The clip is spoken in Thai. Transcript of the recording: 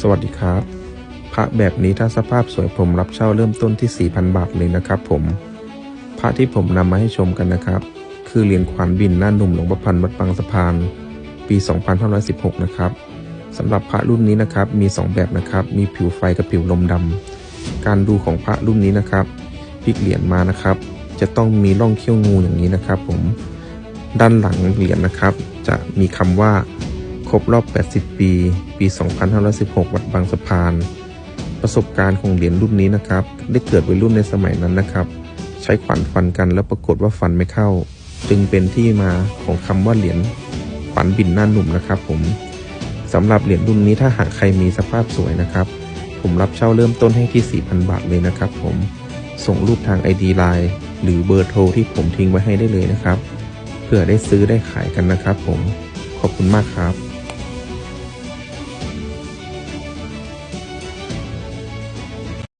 สวัสดีครับ พระแบบนี้ถ้าสภาพสวยผมรับเช่าเริ่มต้นที่ 4,000 บาทเลยนะครับผม พระที่ผมนำมาให้ชมกันนะครับ คือเหรียญขวานบินหน้าหนุ่มหลวงประพันธ์วัดบางสะพาน ปี 2516 นะครับสำหรับพระรุ่นนี้นะครับมี 2 แบบนะครับ มีผิวไฟกับผิวลมดำ การดูของพระรุ่นนี้นะครับพลิกเหรียญมานะครับ จะต้องมีร่องเขี้ยวงูอย่างนี้นะครับ ผม ด้านหลังเหรียญนะครับ จะมีคำว่า ครบรอบ 80 ปี ปี 2516 วัดบางสะพาน ประสบการณ์ของเหรียญรุ่นนี้นะครับ ได้เกิดวัยรุ่นในสมัยนั้นนะครับ ใช้ขวานฟันกันแล้วปรากฏว่าฟันไม่เข้า จึงเป็นที่มาของคำว่าเหรียญขวานบินหน้าหนุ่มนะครับ ผมสำหรับเหรียญรุ่นนี้ถ้าหากใครมีสภาพสวยนะครับ ผมรับเช่าเริ่มต้นให้ที่ 4,000 บาทเลยนะครับ ผม ส่งรูปทาง ID Line หรือเบอร์โทรที่ผมทิ้งไว้ให้ได้เลยนะครับ เพื่อได้ซื้อได้ขายกันนะครับ ผมขอบคุณมากครับ